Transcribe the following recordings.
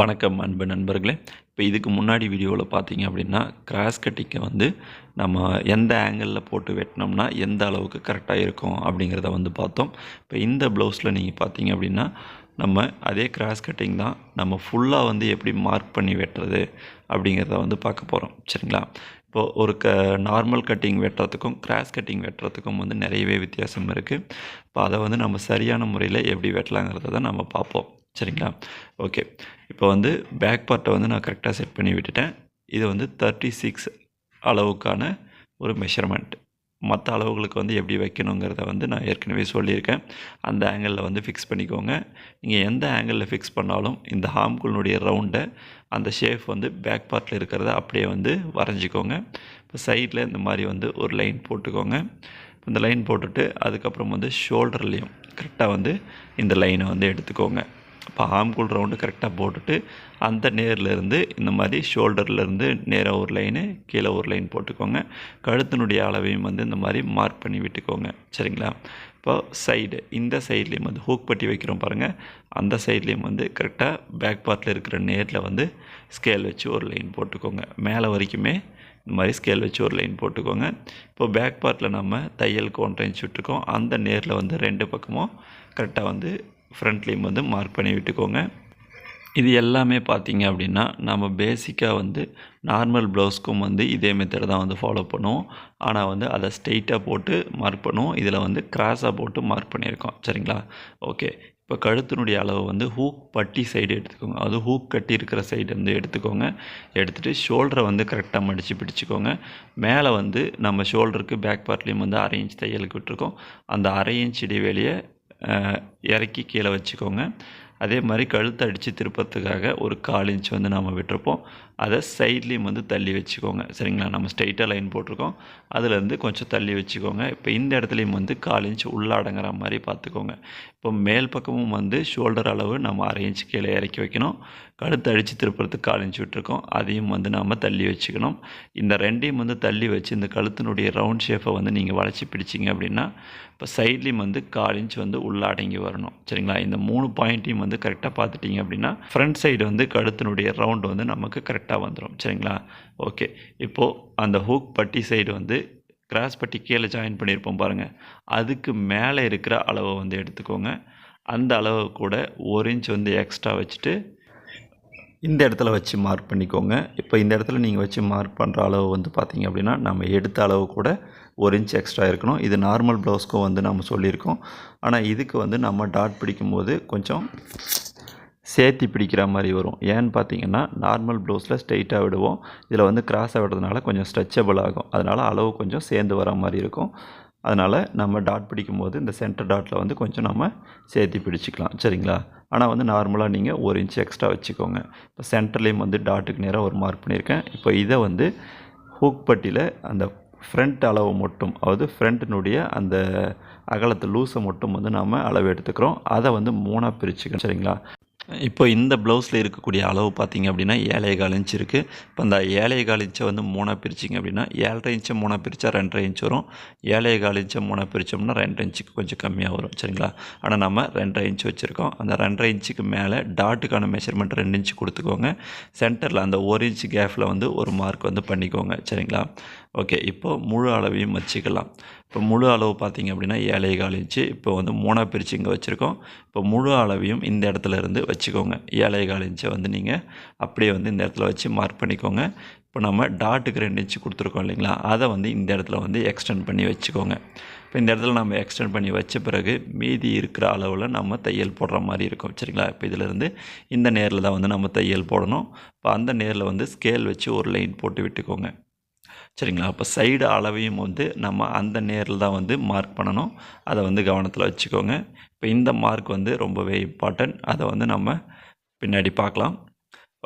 வணக்கம் அன்பு நண்பர்களே. இப்போ இதுக்கு முன்னாடி வீடியோவில் பார்த்தீங்க அப்படின்னா கிராஸ் கட்டிங்கை வந்து நம்ம எந்த ஆங்கிளில் போட்டு வெட்டினோம்னா எந்த அளவுக்கு கரெக்டாக இருக்கும் அப்படிங்கிறத வந்து பார்த்தோம். இப்போ இந்த ப்ளவுஸில் நீங்கள் பார்த்தீங்க அப்படின்னா நம்ம அதே கிராஸ் கட்டிங் தான் நம்ம ஃபுல்லாக வந்து எப்படி மார்க் பண்ணி வெட்டுறது அப்படிங்கிறத வந்து பார்க்க போகிறோம் சரிங்களா? இப்போது ஒரு க நார்மல் கட்டிங் வெட்டுறதுக்கும் கிராஸ் கட்டிங் வெட்டுறதுக்கும் வந்து நிறையவே வித்தியாசம் இருக்குது இப்போ அதை வந்து நம்ம சரியான முறையில் எப்படி வெட்டலாங்கிறத தான் நம்ம பார்ப்போம். சரிங்களா? ஓகே. இப்போ வந்து பேக் பார்ட்டை வந்து நான் கரெக்டாக செட் பண்ணி விட்டுட்டேன். இது வந்து தேர்ட்டி சிக்ஸ் அளவுக்கான ஒரு மெஷர்மெண்ட் மற்ற அளவுகளுக்கு வந்து எப்படி வைக்கணுங்கிறத வந்து நான் ஏற்கனவே சொல்லியிருக்கேன். அந்த ஆங்கிளில் வந்து ஃபிக்ஸ் பண்ணிக்கோங்க. நீங்கள் எந்த ஆங்கிளில் ஃபிக்ஸ் பண்ணாலும் இந்த ஹாம்குள்னுடைய ரவுண்டை அந்த ஷேப் வந்து பேக் பார்ட்டில் இருக்கிறத அப்படியே வந்து வரைஞ்சிக்கோங்க. இப்போ சைடில் இந்த மாதிரி வந்து ஒரு லைன் போட்டுக்கோங்க. இந்த லைன் போட்டுட்டு அதுக்கப்புறம் வந்து ஷோல்டர்லேயும் கரெக்டாக வந்து இந்த லைனை வந்து எடுத்துக்கோங்க. இப்போ ஆம்குள் ரவுண்டு கரெக்டாக போட்டுட்டு அந்த நேர்லேருந்து இந்த மாதிரி ஷோல்டர்லேருந்து நேராக ஒரு லைனு கீழே ஒரு லைன் போட்டுக்கோங்க. கழுத்தினுடைய அளவையும் வந்து இந்த மாதிரி மார்க் பண்ணி விட்டுக்கோங்க. சரிங்களா? இப்போ சைடு இந்த சைட்லேயும் வந்து ஹூக் பட்டி வைக்கிறோம் பாருங்கள் அந்த சைட்லேயும் வந்து கரெக்டாக பேக் பார்ட்டில் இருக்கிற நேரில் வந்து ஸ்கேல் வச்சு ஒரு லைன் போட்டுக்கோங்க. மேலே வரைக்குமே இந்த மாதிரி ஸ்கேல் வச்சு ஒரு லைன் போட்டுக்கோங்க. இப்போ பேக் பார்ட்டில் நம்ம தையலுக்கு ஒன்றரை இன்ச் விட்டுருக்கோம் அந்த நேரில் வந்து ரெண்டு பக்கமும் கரெக்டாக வந்து ஃப்ரண்ட்லேயும் வந்து மார்க் பண்ணி விட்டுக்கோங்க. இது எல்லாமே பார்த்திங்க அப்படின்னா நம்ம பேசிக்காக வந்து நார்மல் ப்ளவுஸ்க்கும் வந்து இதே மெத்தடை தான் வந்து ஃபாலோ பண்ணுவோம். ஆனால் வந்து அதை ஸ்ட்ரெயிட்டாக போட்டு மார்க் பண்ணுவோம். இதில் வந்து கிராஸாக போட்டு மார்க் பண்ணியிருக்கோம். சரிங்களா? ஓகே இப்போ கழுத்தினுடைய அளவு வந்து ஹூக் பட்டி சைடு எடுத்துக்கோங்க. அது ஹூக் கட்டி இருக்கிற சைடு வந்து எடுத்துக்கோங்க. எடுத்துகிட்டு ஷோல்டரை வந்து கரெக்டாக மடித்து பிடிச்சிக்கோங்க. மேலே வந்து நம்ம ஷோல்டருக்கு பேக் பார்ட்லேயும் வந்து அரை இன்ச் தையலுக்கு விட்டுருக்கோம். அந்த அரை இன்ச் இடைவெளியை இறக்கி கீழே வச்சுக்கோங்க. அதே மாதிரி கழுத்தை அடித்து திருப்பத்துக்காக ஒரு கால் இன்ச் வந்து நம்ம விட்டுருப்போம். அதை சைட்லேயும் வந்து தள்ளி வச்சுக்கோங்க. சரிங்களா? நம்ம ஸ்ட்ரைட்டாக லைன் போட்டிருக்கோம். அதுலேருந்து கொஞ்சம் தள்ளி வச்சுக்கோங்க. இப்போ இந்த இடத்துலையும் வந்து கால் இன்ச் உள்ளடங்குற மாதிரி பார்த்துக்கோங்க. இப்போ மேல் பக்கமும் வந்து ஷோல்டர் அளவு நம்ம அரை இன்ச் கீழே இறக்கி வைக்கணும். கழுத்து அடித்து திருப்புறதுக்கு கால் இன்ச் விட்டுருக்கோம். அதையும் வந்து நாம் தள்ளி வச்சுக்கணும். இந்த ரெண்டையும் வந்து தள்ளி வச்சு இந்த கழுத்தினுடைய ரவுண்ட் ஷேப்பை வந்து நீங்கள் வளைச்சி பிடிச்சிங்க அப்படின்னா இப்போ சைட்லேயும் வந்து கால் இன்ச் வந்து உள்ளடங்கி வரணும். சரிங்களா? இந்த மூணு பாயிண்ட்டையும் வந்து கரெக்டாக பார்த்துட்டிங்க அப்படின்னா ஃப்ரண்ட் சைடு வந்து கழுத்தினுடைய ரவுண்டு வந்து நமக்கு கரெக்டாக வந்துடும் சரிங்களா? ஓகே. இப்போது அந்த ஹூக் பட்டி சைடு வந்து கிராஸ் பட்டி கீழே ஜாயின் பண்ணியிருப்போம் பாருங்கள் அதுக்கு மேலே இருக்கிற அளவை வந்து எடுத்துக்கோங்க. அந்த அளவு கூட ஒரு இன்ச் வந்து எக்ஸ்ட்ரா வச்சுட்டு இந்த இடத்துல வச்சு மார்க் பண்ணிக்கோங்க. இப்போ இந்த இடத்துல நீங்கள் வச்சு மார்க் பண்ணுற அளவு வந்து பார்த்தீங்க அப்படின்னா நம்ம எடுத்த அளவு கூட ஒரு இன்ச் எக்ஸ்ட்ரா இருக்கணும். இது நார்மல் ப்ளவுஸ்க்கும் வந்து நம்ம சொல்லியிருக்கோம். ஆனால் இதுக்கு வந்து நம்ம டாட் பிடிக்கும்போது கொஞ்சம் சேர்த்தி பிடிக்கிற மாதிரி வரும். ஏன்னு பார்த்தீங்கன்னா நார்மல் ப்ளவுஸில் ஸ்ட்ரெயிட்டாக விடுவோம். இதில் வந்து கிராஸாக விடுறதுனால கொஞ்சம் ஸ்ட்ரெச்சபிள் ஆகும். அதனால் அளவு கொஞ்சம் சேர்ந்து வர மாதிரி இருக்கும். அதனால் நம்ம டாட் பிடிக்கும்போது இந்த சென்டர் டாட்டில் வந்து கொஞ்சம் நம்ம சேர்த்தி பிடிச்சிக்கலாம். சரிங்களா? ஆனால் வந்து நார்மலாக நீங்கள் ஒரு இன்ச் எக்ஸ்ட்ரா வச்சுக்கோங்க. இப்போ சென்டர்லேயும் வந்து டாட்டுக்கு நேராக ஒரு மார்க் பண்ணியிருக்கேன். இப்போ இதை வந்து ஹூக் பட்டியில் அந்த ஃப்ரண்ட் அளவு மட்டும் அதாவது ஃப்ரண்ட்டினுடைய அந்த அகலத்தை லூஸை மட்டும் வந்து நாம் அளவு எடுத்துக்கிறோம். அதை வந்து மூணாக பிரிச்சுக்கணும். சரிங்களா? இப்போ இந்த ப்ளவுஸில் இருக்கக்கூடிய அளவு பார்த்தீங்க அப்படின்னா ஏழை கால் இன்ச் இருக்குது இப்போ அந்த ஏழை கால் இன்ச்சை வந்து மூணாக பிரிச்சிங்க அப்படின்னா ஏழரை இன்ச்சை மூணாக பிரித்தா ரெண்டரை இன்ச் வரும். ஏழை கால் இன்ச்சை மூணாக பிரித்தோம்னா ரெண்டரை இன்ச்சுக்கு கொஞ்சம் கம்மியாக வரும். சரிங்களா? ஆனால் நம்ம ரெண்டரை இன்ச் வச்சுருக்கோம். அந்த ரெண்டரை இன்ச்சுக்கு மேலே டாட்டுக்கான மெஷர்மெண்ட் ரெண்டு இன்ச்சு கொடுத்துக்கோங்க. சென்டரில் அந்த ஒரு இன்ச் கேஃபில் வந்து ஒரு மார்க் வந்து பண்ணிக்கோங்க. சரிங்களா? ஓகே இப்போது முழு அளவையும் வச்சுக்கலாம். இப்போ முழு அளவு பார்த்திங்க அப்படின்னா ஏழை கால் இன்ச்சு இப்போ வந்து மூணாக பிரித்து இங்கே வச்சுருக்கோம். இப்போ முழு அளவையும் இந்த இடத்துல இருந்து வச்சுக்கோங்க. ஏழை கால் இன்ச்சை வந்து நீங்கள் அப்படியே வந்து இந்த இடத்துல வச்சு மார்க் பண்ணிக்கோங்க. இப்போ நம்ம டாட்டுக்கு ரெண்டு இன்ச்சு கொடுத்துருக்கோம் இல்லைங்களா? அதை வந்து இந்த இடத்துல வந்து எக்ஸ்டெண்ட் பண்ணி வச்சுக்கோங்க. இப்போ இந்த இடத்துல நம்ம எக்ஸ்டெண்ட் பண்ணி வச்ச பிறகு மீதி இருக்கிற அளவில் நம்ம தையல் போடுற மாதிரி இருக்கும். சரிங்களா? இப்போ இதிலேருந்து இந்த நேரில் தான் வந்து நம்ம தையல் போடணும். இப்போ அந்த நேரில் வந்து ஸ்கேல் வச்சு ஒரு லைன் போட்டு விட்டுக்கோங்க. சரிங்களா? அப்போ சைடு அளவையும் வந்து நம்ம அந்த நேரில் தான் வந்து மார்க் பண்ணணும். அதை வந்து கவனத்தில் வச்சுக்கோங்க. இப்போ இந்த மார்க் வந்து ரொம்பவே இம்பார்ட்டன்ட் அதை வந்து நம்ம பின்னாடி பார்க்கலாம்.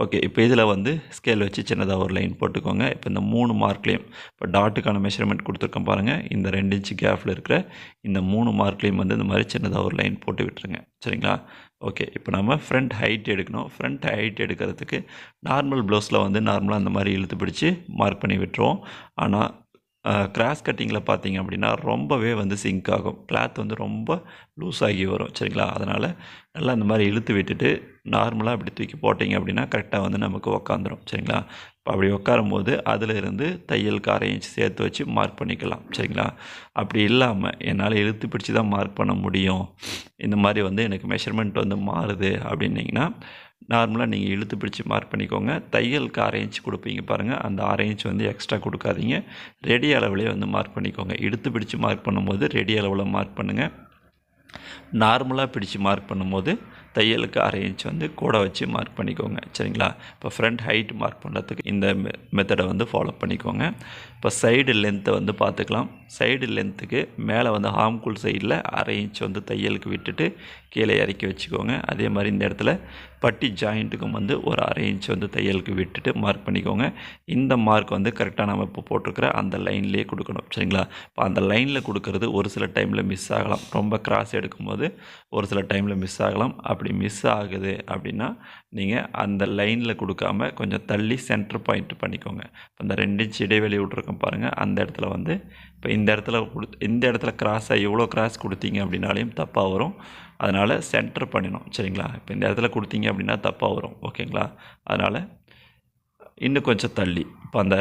ஓகே இப்போ இதில் வந்து ஸ்கேல் வச்சு சின்னதாக ஒரு லைன் போட்டுக்கோங்க. இப்போ இந்த மூணு மார்க்லேயும் இப்போ டாட்டுக்கான மெஷர்மெண்ட் கொடுத்துருக்கோம் பாருங்கள் இந்த ரெண்டு இன்ச்சு கேப்பில் இருக்கிற இந்த மூணு மார்க்லேயும் வந்து இந்த மாதிரி சின்னதாக ஒரு லைன் போட்டு விட்டுருங்க. சரிங்களா? ஓகே இப்போ நம்ம ஃப்ரண்ட் ஹைட் எடுக்கணும். ஃப்ரண்ட் ஹைட் எடுக்கிறதுக்கு நார்மல் ப்ளவுஸில் வந்து நார்மலாக அந்த மாதிரி இழுத்து பிடிச்சி மார்க் பண்ணி விட்டுருவோம். ஆனால் கிராஸ் கட்டிங்கில் பார்த்தீங்க அப்படின்னா ரொம்பவே வந்து சிங்க் ஆகும். கிளாத் வந்து ரொம்ப லூஸ் ஆகி வரும். சரிங்களா? அதனால் நல்லா இந்த மாதிரி இழுத்து விட்டுட்டு நார்மலாக இப்படி தூக்கி போட்டிங்க அப்படின்னா கரெக்டாக வந்து நமக்கு உக்காந்துரும். சரிங்களா? அப்படி உட்காரும்போது அதில் இருந்து தையலுக்கு அரை இன்ச் சேர்த்து வச்சு மார்க் பண்ணிக்கலாம். சரிங்களா? அப்படி இல்லாமல் என்னால் இழுத்து பிடிச்சி தான் மார்க் பண்ண முடியும். இந்த மாதிரி வந்து எனக்கு மெஷர்மெண்ட் வந்து மாறுது அப்படின்னீங்கன்னா நார்மலாக நீங்கள் இழுத்து பிடிச்சி மார்க் பண்ணிக்கோங்க. தையலுக்கு அரை இன்ச் கொடுப்பீங்க பாருங்கள் அந்த அரை இன்ச் வந்து எக்ஸ்ட்ரா கொடுக்காதீங்க. ரெடி அளவுலேயே வந்து மார்க் பண்ணிக்கோங்க. இழுத்து பிடிச்சி மார்க் பண்ணும்போது ரெடி அளவில் மார்க் பண்ணுங்கள் நார்மலாக பிடிச்சி மார்க் பண்ணும்போது தையலுக்கு அரை இன்ச் வந்து கூட வச்சு மார்க் பண்ணிக்கோங்க. சரிங்களா? இப்போ ஃப்ரண்ட் ஹைட் மார்க் பண்ணுறதுக்கு இந்த மெத்தடை வந்து ஃபாலோ பண்ணிக்கோங்க. இப்போ சைடு லென்த்தை வந்து பார்த்துக்கலாம். சைடு லென்த்துக்கு மேலே வந்து ஹாம்குல் சைடில் அரை இன்ச் வந்து தையலுக்கு விட்டுட்டு கீழே இறக்கி வச்சுக்கோங்க. அதே மாதிரி இந்த இடத்துல பட்டி ஜாயிண்ட்டுக்கும் வந்து ஒரு அரை இன்ச் வந்து தையலுக்கு விட்டுட்டு மார்க் பண்ணிக்கோங்க. இந்த மார்க் வந்து கரெக்டாக நம்ம இப்போ போட்டிருக்கிற அந்த லைன்லேயே கொடுக்கணும். சரிங்களா? இப்போ அந்த லைனில் கொடுக்கறது ஒரு சில டைமில் மிஸ் ஆகலாம். ரொம்ப கிராஸ் எடுக்கும்போது ஒரு சில டைமில் மிஸ் ஆகலாம். அப்படி மிஸ் ஆகுது அப்படின்னா நீங்கள் அந்த லைனில் கொடுக்காம கொஞ்சம் தள்ளி சென்டர் பாயிண்ட் பண்ணிக்கோங்க. இப்போ இந்த ரெண்டு இன்ச் இடைவெளி விட்ருக்கோம் பாருங்கள் அந்த இடத்துல வந்து இப்போ இந்த இடத்துல கொடு இந்த இடத்துல கிராஸாக எவ்வளோ கிராஸ் கொடுத்தீங்க அப்படின்னாலையும் தப்பாக வரும். அதனால் சென்டர் பண்ணிடணும். சரிங்களா? இப்போ இந்த இடத்துல கொடுத்தீங்க அப்படின்னா தப்பாக வரும். ஓகேங்களா? அதனால் இன்னும் கொஞ்சம் தள்ளி. இப்போ அந்த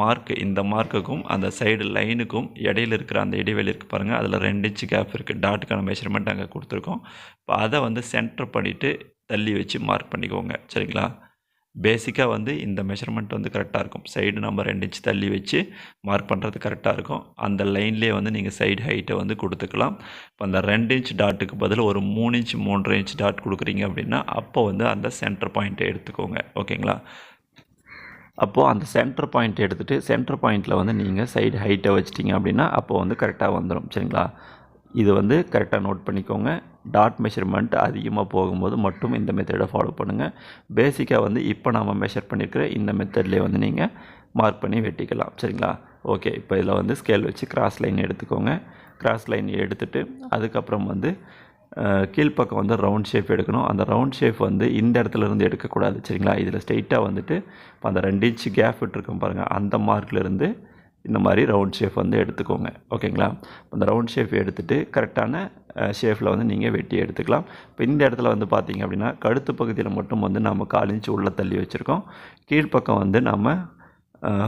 மார்க்கு இந்த மார்க்குக்கும் அந்த சைடு லைனுக்கும் இடையில இருக்கிற அந்த இடைவெளி இருக்குது பாருங்கள் அதில் ரெண்டு இன்ச்சு கேப் இருக்குது டாட்டுக்கான மெஷர்மெண்ட் அங்கே கொடுத்துருக்கோம். இப்போ அதை வந்து சென்டர் பண்ணிவிட்டு தள்ளி வச்சு மார்க் பண்ணிக்கோங்க. சரிங்களா? பேசிக்காக வந்து இந்த மெஷர்மெண்ட் வந்து கரெக்டாக இருக்கும். சைடு நம்ம ரெண்டு இன்ச் தள்ளி வச்சு மார்க் பண்ணுறது கரெக்டாக இருக்கும். அந்த லைன்லேயே வந்து நீங்கள் சைடு ஹைட்டை வந்து கொடுத்துக்கலாம். இப்போ அந்த ரெண்டு இன்ச் டாட்டுக்கு பதில் ஒரு மூணு இன்ச் மூன்றரை இன்ச் டாட் கொடுக்குறீங்க அப்படின்னா அப்போ வந்து அந்த சென்டர் பாயிண்ட்டை எடுத்துக்கோங்க. ஓகேங்களா? அப்போது அந்த சென்டர் பாயிண்ட் எடுத்துகிட்டு சென்டர் பாயிண்ட்டில் வந்து நீங்கள் சைடு ஹைட்டை வச்சிட்டிங்க அப்படின்னா அப்போ வந்து கரெக்டாக வந்துடும் சரிங்களா? இது வந்து கரெக்டாக நோட் பண்ணிக்கோங்க. டாட் மெஷர்மெண்ட் அதிகமாக போகும்போது மட்டும் இந்த மெத்தடை ஃபாலோ பண்ணுங்கள் பேசிக்காக வந்து இப்போ நாம் மெஷர் பண்ணியிருக்கிற இந்த மெத்தட்லேயே வந்து நீங்கள் மார்க் பண்ணி வெட்டிக்கலாம். சரிங்களா? ஓகே இப்போ இதில் வந்து ஸ்கேல் வச்சு கிராஸ் லைன் எடுத்துக்கோங்க. கிராஸ் லைன் எடுத்துகிட்டு அதுக்கப்புறம் வந்து கீழ்ப்பக்கம் வந்து ரவுண்ட் ஷேப் எடுக்கணும். அந்த ரவுண்ட் ஷேப் வந்து இந்த இடத்துல இருந்து எடுக்கக்கூடாது சரிங்களா? இதில் ஸ்ட்ரெயிட்டாக வந்துட்டு இப்போ அந்த ரெண்டு இன்ச்சு கேப் விட்டுருக்கோம் பாருங்கள் அந்த மார்க்லேருந்து இந்த மாதிரி ரவுண்ட் ஷேப் வந்து எடுத்துக்கோங்க. ஓகேங்களா? அந்த ரவுண்ட் ஷேப் எடுத்துகிட்டு கரெக்டான ஷேப்பில் வந்து நீங்கள் வெட்டி எடுத்துக்கலாம். இப்போ இந்த இடத்துல வந்து பார்த்தீங்க அப்படின்னா கழுத்து பகுதியில் மட்டும் வந்து நம்ம கால் இன்ச்சு உள்ளே தள்ளி வச்சுருக்கோம். கீழ்ப்பக்கம் வந்து நம்ம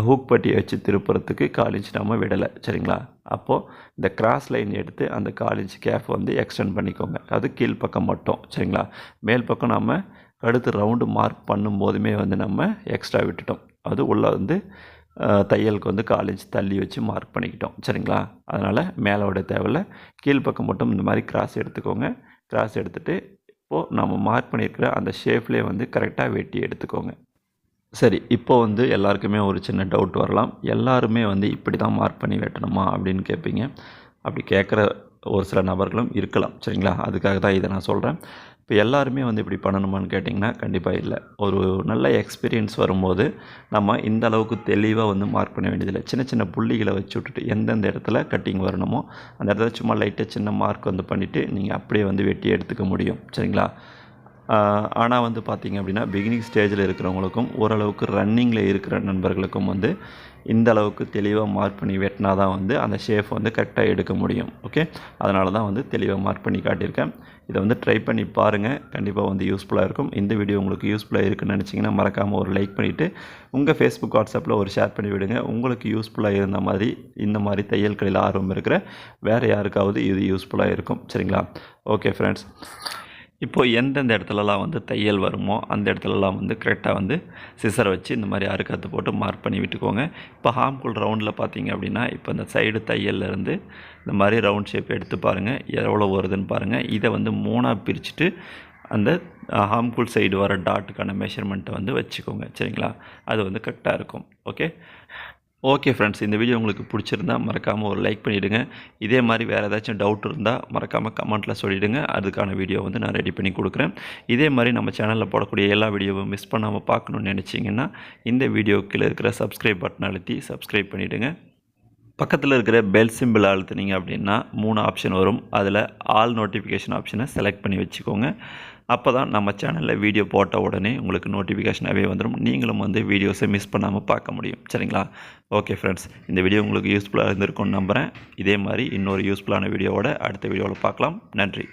ஹூக் பட்டியை வச்சு திருப்புறத்துக்கு கால் இன்ச் நம்ம விடலை சரிங்களா? அப்போது இந்த கிராஸ் லைன் எடுத்து அந்த கால் இன்ச் கேப் வந்து எக்ஸ்டெண்ட் பண்ணிக்கோங்க. அது கீழ்ப்பக்கம் மட்டும் சரிங்களா? மேல் பக்கம் நம்ம கழுத்து ரவுண்டு மார்க் பண்ணும்போதுமே வந்து நம்ம எக்ஸ்ட்ரா விட்டுட்டோம். அது உள்ளே வந்து தையலுக்கு வந்து கால் இன்ச் தள்ளி வச்சு மார்க் பண்ணிக்கிட்டோம் சரிங்களா? அதனால் மேலே விட தேவையில்ல கீழ்ப்பக்கம் மட்டும் இந்த மாதிரி கிராஸ் எடுத்துக்கோங்க. கிராஸ் எடுத்துகிட்டு இப்போது நம்ம மார்க் பண்ணியிருக்கிற அந்த ஷேப்லேயே வந்து கரெக்டாக வெட்டி எடுத்துக்கோங்க. சரி இப்போ வந்து எல்லாருக்குமே ஒரு சின்ன டவுட் வரலாம். எல்லாருமே வந்து இப்படி தான் மார்க் பண்ணி வெட்டணுமா அப்படின்னு கேட்பீங்க. அப்படி கேட்குற ஒரு சில நபர்களும் இருக்கலாம். சரிங்களா? அதுக்காக தான் இதை நான் சொல்கிறேன் இப்போ எல்லாருமே வந்து இப்படி பண்ணணுமான்னு கேட்டிங்கன்னா கண்டிப்பாக இல்லை. ஒரு நல்ல எக்ஸ்பீரியன்ஸ் வரும்போது நம்ம இந்த அளவுக்கு தெளிவாக வந்து மார்க் பண்ண வேண்டியதில்லை. சின்ன சின்ன புள்ளிகளை வச்சு விட்டுட்டு எந்தெந்த இடத்துல கட்டிங் வரணுமோ அந்த இடத்துல சும்மா லைட்டாக சின்ன மார்க் வந்து பண்ணிவிட்டு நீங்கள் அப்படியே வந்து வெட்டி எடுத்துக்க முடியும். சரிங்களா? ஆனால் வந்து பார்த்திங்க அப்படின்னா பிகினிங் ஸ்டேஜில் இருக்கிறவங்களுக்கும் ஓரளவுக்கு ரன்னிங்கில் இருக்கிற நண்பர்களுக்கும் வந்து இந்த அளவுக்கு தெளிவாக மார்க் பண்ணி வெட்டினா தான் வந்து அந்த ஷேஃப் வந்து கரெக்டாக எடுக்க முடியும். ஓகே அதனால தான் வந்து தெளிவாக மார்க் பண்ணி காட்டியிருக்கேன். இதை வந்து ட்ரை பண்ணி பாருங்கள் கண்டிப்பாக வந்து யூஸ்ஃபுல்லாக இருக்கும். இந்த வீடியோ உங்களுக்கு யூஸ்ஃபுல்லாக இருக்குன்னு நினச்சிங்கன்னா மறக்காமல் ஒரு லைக் பண்ணிவிட்டு உங்கள் ஃபேஸ்புக் வாட்ஸ்அப்பில் ஒரு ஷேர் பண்ணி விடுங்க. உங்களுக்கு யூஸ்ஃபுல்லாக இருந்த மாதிரி இந்த மாதிரி தையல் ஆர்வம் இருக்கிற வேறு யாருக்காவது இது யூஸ்ஃபுல்லாக இருக்கும். சரிங்களா? ஓகே ஃப்ரெண்ட்ஸ் இப்போது எந்தெந்த இடத்துலலாம் வந்து தையல் வருமோ அந்த இடத்துலலாம் வந்து கரெக்டாக வந்து சிசரை வச்சு இந்த மாதிரி அறுக்கத்து போட்டு மார்க் பண்ணி விட்டுக்கோங்க. இப்போ ஹாம்குள் ரவுண்டில் பார்த்தீங்க அப்படின்னா இப்போ இந்த சைடு தையல்ல இருந்து இந்த மாதிரி ரவுண்ட் ஷேப் எடுத்து பாருங்கள் எவ்வளோ வருதுன்னு பாருங்கள் இதை வந்து மூணாக பிரிச்சுட்டு அந்த ஹார்ம்குல் சைடு வர டாட்டுக்கான மெஷர்மெண்ட்டை வந்து வச்சுக்கோங்க. சரிங்களா? அது வந்து கரெக்டாக இருக்கும். ஓகே ஓகே ஃப்ரெண்ட்ஸ் இந்த வீடியோ உங்களுக்கு பிடிச்சிருந்தா மறக்காமல் ஒரு லைக் பண்ணிவிடுங்க இதே மாதிரி வேறு ஏதாச்சும் டவுட் இருந்தால் மறக்காமல் கமெண்ட்டில் சொல்லிவிடுங்க அதுக்கான வீடியோ வந்து நான் ரெடி பண்ணி கொடுக்குறேன். இதே மாதிரி நம்ம சேனலில் போடக்கூடிய எல்லா வீடியோவும் மிஸ் பண்ணாமல் பார்க்கணுன்னு நினச்சிங்கன்னா இந்த வீடியோ கீழே இருக்கிற சப்ஸ்கிரைப் பட்டன் அழுத்தி சப்ஸ்கிரைப் பண்ணிவிடுங்க பக்கத்தில் இருக்கிற பெல் சிம்பிள் அழுத்துனீங்க அப்படின்னா மூணு ஆப்ஷன் வரும். அதில் ஆல் நோட்டிஃபிகேஷன் ஆப்ஷனை செலக்ட் பண்ணி வச்சுக்கோங்க. அப்போ தான் நம்ம சேனலில் வீடியோ போட்ட உடனே உங்களுக்கு நோட்டிஃபிகேஷனாகவே வந்துடும் நீங்களும் வந்து வீடியோஸை மிஸ் பண்ணாமல் பார்க்க முடியும். சரிங்களா? ஓகே ஃப்ரெண்ட்ஸ் இந்த வீடியோ உங்களுக்கு யூஸ்ஃபுல்லாக இருந்திருக்கும்னு நம்புகிறேன் இதே மாதிரி இன்னொரு யூஸ்ஃபுல்லான வீடியோவோட அடுத்த வீடியோவில் பார்க்கலாம். நன்றி.